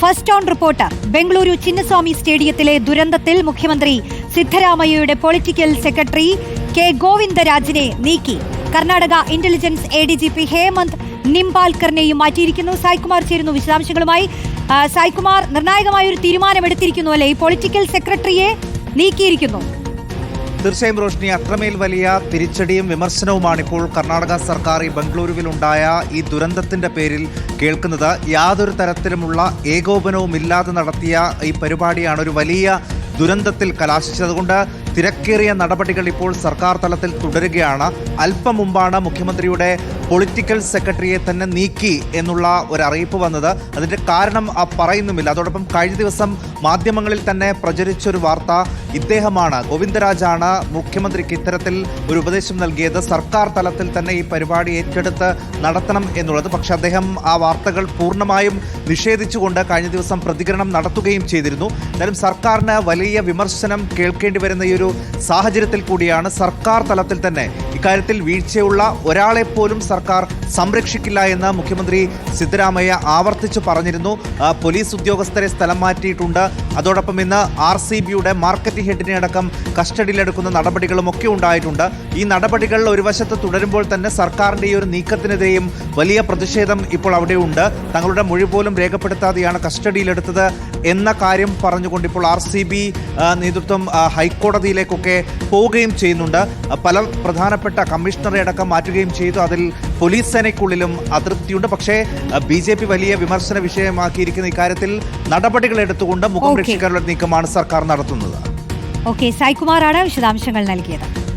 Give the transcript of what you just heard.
First on reporter Bengaluru Chinnaswamy സ്റ്റേഡിയത്തിലെ ദുരന്തത്തിൽ മുഖ്യമന്ത്രി സിദ്ധരാമയ്യയുടെ പൊളിറ്റിക്കൽ സെക്രട്ടറി കെ ഗോവിന്ദരാജിനെ നീക്കി. Karnataka intelligence A D G P Hemant നിംപാൽക്കറിനെയും മാറ്റിയിരിക്കുന്നു. സായ്കുമാർ ചേരുന്നു വിശദാംശങ്ങളുമായി. സായ്കുമാർ നിർണായകമായ ഒരു തീരുമാനമെടുത്തിരിക്കുന്നു അല്ലെ? ഈ പൊളിറ്റിക്കൽ സെക്രട്ടറിയെ നീക്കിയിരിക്കുന്നു. തീർച്ചയായും റോഷ്നി അത്രമേൽ വലിയ തിരിച്ചടിയും വിമർശനവുമാണ് ഇപ്പോൾ കർണാടക സർക്കാർ ഈ ബംഗളൂരുവിലുണ്ടായ ഈ ദുരന്തത്തിന്റെ പേരിൽ കേൾക്കുന്നത്. യാതൊരു തരത്തിലുമുള്ള ഏകോപനവും ഇല്ലാതെ നടത്തിയ ഈ പരിപാടിയാണ് ഒരു വലിയ ദുരന്തത്തിൽ കലാശിച്ചതുകൊണ്ട് തിരക്കേറിയ നടപടികൾ ഇപ്പോൾ സർക്കാർ തലത്തിൽ തുടരുകയാണ്. അല്പം മുമ്പാണ് മുഖ്യമന്ത്രിയുടെ പൊളിറ്റിക്കൽ സെക്രട്ടറിയെ തന്നെ നീക്കി എന്നുള്ള ഒരു അറിയിപ്പ് വന്നത്. അതിന്റെ കാരണം പറയുന്നുമില്ല. അതോടൊപ്പം കഴിഞ്ഞ ദിവസം മാധ്യമങ്ങളിൽ തന്നെ പ്രചരിച്ചൊരു വാർത്ത ഇദ്ദേഹമാണ് ഗോവിന്ദരാജാണ് മുഖ്യമന്ത്രിക്ക് ഇത്തരത്തിൽ ഒരു ഉപദേശം നൽകിയത്. സർക്കാർ തലത്തിൽ തന്നെ ഈ പരിപാടി ഏറ്റെടുത്ത് നടത്തണം എന്നുള്ളത്. പക്ഷേ അദ്ദേഹം ആ വാർത്തകൾ പൂർണമായും നിഷേധിച്ചുകൊണ്ട് കഴിഞ്ഞ ദിവസം പ്രതികരണം നടത്തുകയും ചെയ്തിരുന്നു. എന്നാലും സർക്കാരിന് വലിയ വിമർശനം കേൾക്കേണ്ടി വരുന്ന ഈ ഒരു സാഹചര്യത്തിൽ കൂടിയാണ് സർക്കാർ തലത്തിൽ തന്നെ ഇക്കാര്യത്തിൽ വീഴ്ചയുള്ള ഒരാളെ പോലും സർക്കാർ സംരക്ഷിക്കില്ല എന്ന് മുഖ്യമന്ത്രി സിദ്ധരാമയ്യ ആവർത്തിച്ചു പറഞ്ഞിരുന്നു. പോലീസ് ഉദ്യോഗസ്ഥരെ സ്ഥലം മാറ്റിയിട്ടുണ്ട്. അതോടൊപ്പം ഇന്ന് ആർ സി ബിയുടെ മാർക്കറ്റ് ഹെഡിനെ അടക്കം കസ്റ്റഡിയിലെടുക്കുന്ന നടപടികളും ഒക്കെ ഉണ്ടായിട്ടുണ്ട്. ഈ നടപടികൾ ഒരു വശത്ത് തുടരുമ്പോൾ തന്നെ സർക്കാരിന്റെ ഈ ഒരു നീക്കത്തിനെതിരെയും വലിയ പ്രതിഷേധം ഇപ്പോൾ അവിടെയുണ്ട് തങ്ങളുടെ മൊഴി പോലും രേഖപ്പെടുത്താതെയാണ് കസ്റ്റഡിയിലെടുത്തത് എന്ന കാര്യം പറഞ്ഞുകൊണ്ട് ഇപ്പോൾ ആർ സി ബി നേതൃത്വം ഹൈക്കോടതിയിലേക്കൊക്കെ പോവുകയും ചെയ്യുന്നുണ്ട്. പല പ്രധാനപ്പെട്ട കമ്മീഷണറെ അടക്കം മാറ്റുകയും ചെയ്തു. അതിൽ പോലീസ് സേനയ്ക്കുള്ളിലും അതൃപ്തിയുണ്ട്. പക്ഷേ ബി ജെ പി വലിയ വിമർശന വിഷയമാക്കിയിരിക്കുന്ന ഇക്കാര്യത്തിൽ നടപടികൾ എടുത്തുകൊണ്ട് മുഖം. രക്ഷിക്കാനുള്ള നീക്കമാണ് സർക്കാർ നടത്തുന്നത്. ഓക്കെ സായ്കുമാറാണ് വിശദാംശങ്ങൾ നൽകിയത്.